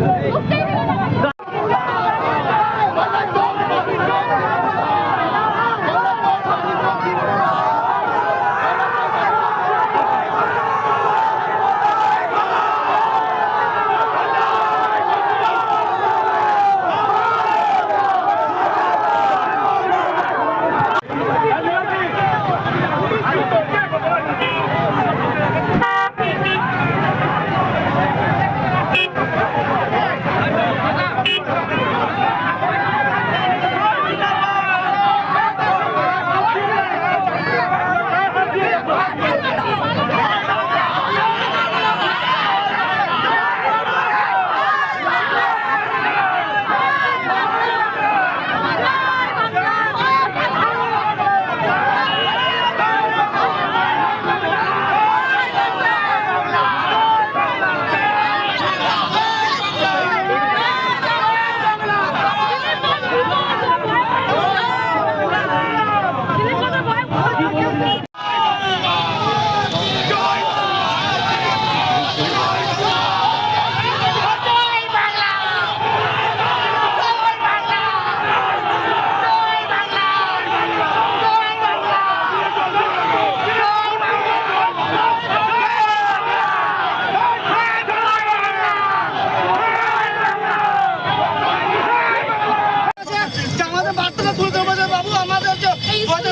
Úc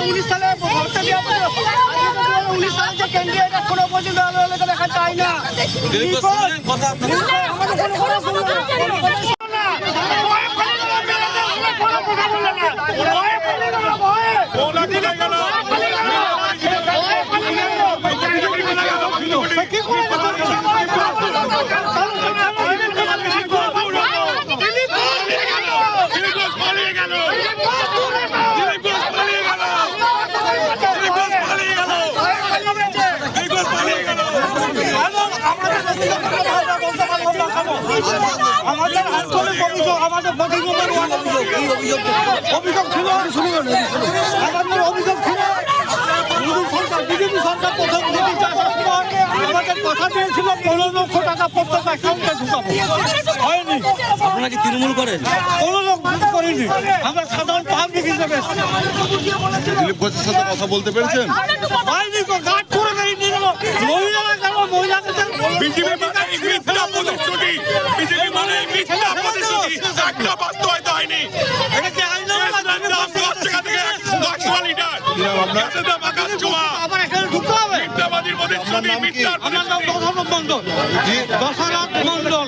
উনিশ সালে ভোটটা দেওয়া উনিশ সালে যে কেন্দ্রীয় এটা কোনো পর্যন্ত আলো আলোকে দেখা যায় না। আমাদের কোনো আমাদের আঞ্চলিক অভিযোগ আমাদের বদল অভিযোগ ছিল? আমাদের অভিযোগ ছিল? বিজেপি সরকার প্রথম মোদী চাষের সময় আমাদের কথা দিয়েছিল পনেরো লক্ষ টাকা প্রত্যেক অ্যাকাউন্টে ঢুকাবো। হয়নি। আপনারা কি তৃণমূল করেন? কোনো লোক করিনি। আমরা সাধারণ পাবলিক হিসেবে দিলীপ ঘোষের সাথে কথা বলতে পেরেছেন? হয়নি তো মিথ্যা প্রতিশ্রুতি একটা বাস্তবায়িত হয়নি মিথ্যাবাদীর প্রতিশ্রুতি মিথ্যার আমার নাম প্রতিশ্রুতি মন্ডল দশরথ মন্ডল